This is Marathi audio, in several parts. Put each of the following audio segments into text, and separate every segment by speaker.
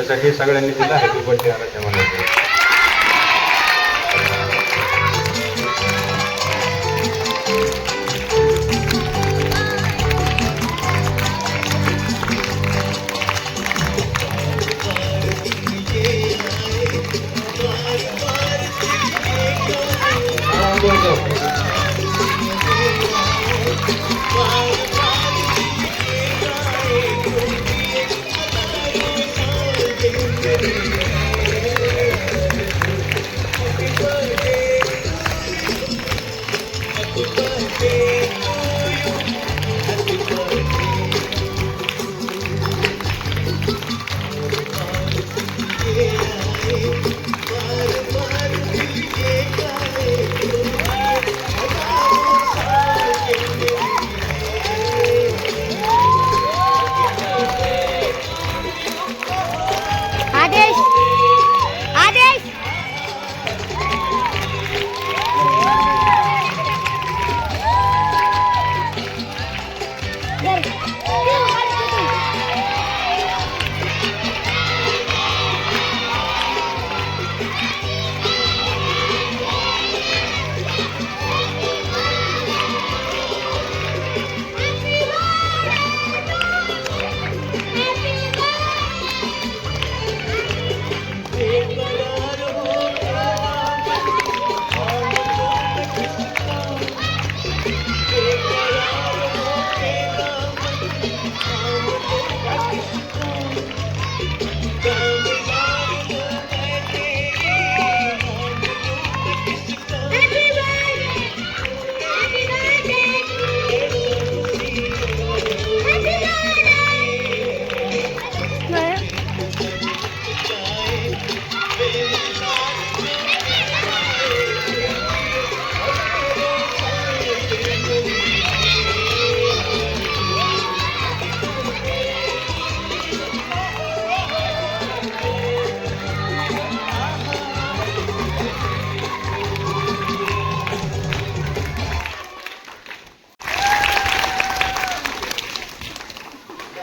Speaker 1: त्यासाठी सगळ्यांनी तिला हॅपी बर्थडे आराध्या म्हणायचं
Speaker 2: Wow.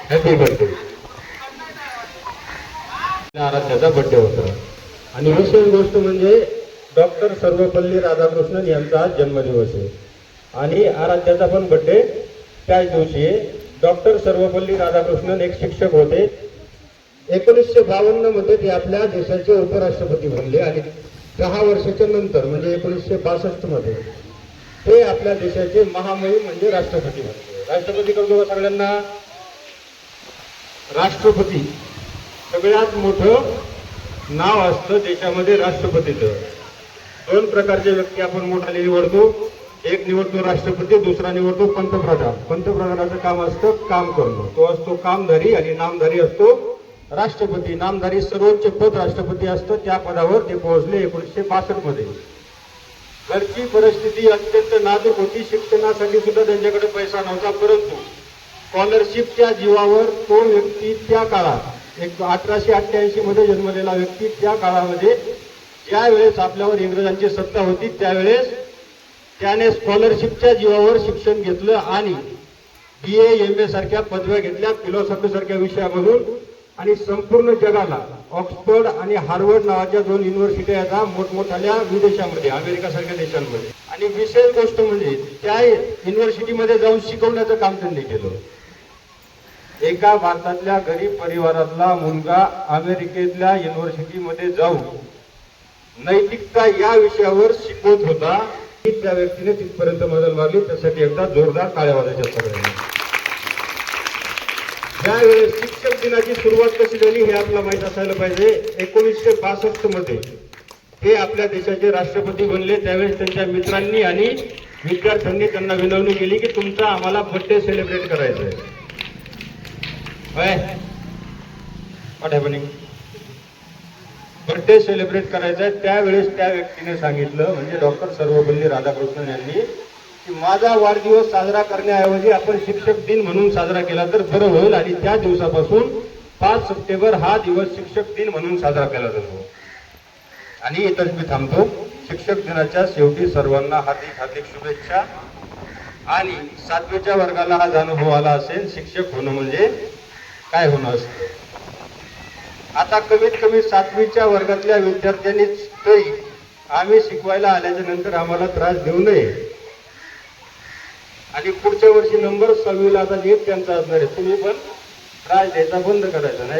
Speaker 1: हॅपी बर्थडे आराध्याचा बर्थडे होता. आणि विशेष गोष्ट म्हणजे डॉक्टर सर्वपल्ली राधाकृष्णन यांचा आज जन्मदिवस आहे. आणि आराध्याचा पण बड्डे त्याच दिवशी आहे. डॉक्टर सर्वपल्ली राधाकृष्णन एक शिक्षक होते. एकोणीसशे बावन्नमध्ये ते आपल्या देशाचे उपराष्ट्रपती बनले आणि दहा वर्षाच्या नंतर म्हणजे एकोणीसशे बासष्टमध्ये ते आपल्या देशाचे महामहिम म्हणजे राष्ट्रपती बनले. राष्ट्रपती करतो सगळ्यांना राष्ट्रपती. सगळ्यात मोठं नाव असतं देशामध्ये राष्ट्रपतीचं. दोन प्रकारचे व्यक्ती आपण मोठाले निवडतो. एक निवडतो राष्ट्रपती दुसरा निवडतो पंतप्रधान. पंतप्रधानाचं काम असतं काम करणं. तो असतो कामधारी आणि नामधारी असतो राष्ट्रपती. नामधारी सर्वोच्च पद राष्ट्रपती असतं. त्या पदावर ते पोहोचले एकोणीसशे बासष्टमध्ये घरची परिस्थिती अत्यंत नाजूक होती. शिक्षणासाठी सुद्धा त्यांच्याकडे पैसा नव्हता परंतु स्कॉलरशिपच्या जीवावर तो व्यक्ती त्या काळात एक अठराशे अठ्ठ्याऐंशी मध्ये जन्मलेला व्यक्ती त्या काळामध्ये ज्या वेळेस आपल्यावर इंग्रजांची सत्ता होती त्यावेळेस त्याने स्कॉलरशिपच्या जीवावर शिक्षण घेतलं आणि बी ए एम ए सारख्या पदव्या घेतल्या फिलॉसॉफी सारख्या विषयामधून. आणि संपूर्ण जगाला ऑक्सफर्ड आणि हार्वर्ड नावाच्या दोन युनिव्हर्सिटी आहेत मोठमोठ्या विदेशामध्ये अमेरिका सारख्या देशांमध्ये. आणि विशेष गोष्ट म्हणजे त्या युनिव्हर्सिटीमध्ये जाऊन शिकवण्याचं काम त्यांनी केलं. एका भारतातल्या गरीब परिवारातला मुलगा अमेरिकेतल्या युनिव्हर्सिटीमध्ये जाऊन नैतिकता या विषयावर शिकवत होता. की त्या व्यक्तीने तिथपर्यंत मदत मारली. त्यासाठी एकदा जोरदार टाळ्या वाजायच्या सगळ्यांनी ज्यावेळेस शिक्षक दिनाची सुरुवात कशी झाली हे आपल्याला माहीत असायला पाहिजे. एकोणीसशे बासष्टमध्ये ते आपल्या देशाचे राष्ट्रपती बनले. त्यावेळेस त्यांच्या मित्रांनी आणि विद्यार्थ्यांनी त्यांना विनवणी केली की तुमचा आम्हाला बर्थडे सेलिब्रेट करायचा आहे. होय? हॅपनिंग बर्थडे सेलिब्रेट करायचा आहे. त्यावेळेस त्या व्यक्तीने सांगितलं म्हणजे डॉक्टर सर्वपल्ली राधाकृष्णन यांनी की माझा वाढदिवस साजरा करण्याऐवजी आपण शिक्षक दिन म्हणून साजरा केला तर बरं होईल आणि त्या दिवसापासून पाच सप्टेंबर हा दिवस शिक्षक दिन म्हणून साजरा केला जातो. आणि इथंच मी थांबतो. शिक्षक दिनाच्या शेवटी सर्वांना हार्दिक हार्दिक शुभेच्छा. आणि सातवीच्या वर्गाला आज अनुभव आला असेल शिक्षक होणं म्हणजे काय होणं असतं? आता कमीत कमी सातवीच्या वर्गातल्या विद्यार्थ्यांनी तरी आम्ही शिकवायला आल्याच्यानंतर आम्हाला त्रास देऊ नये. आणि पुढच्या वर्षी नंबर सहावीला आता एक त्यांचा असणार आहे. तुम्ही पण त्रास द्यायचा बंद करायचा. नाही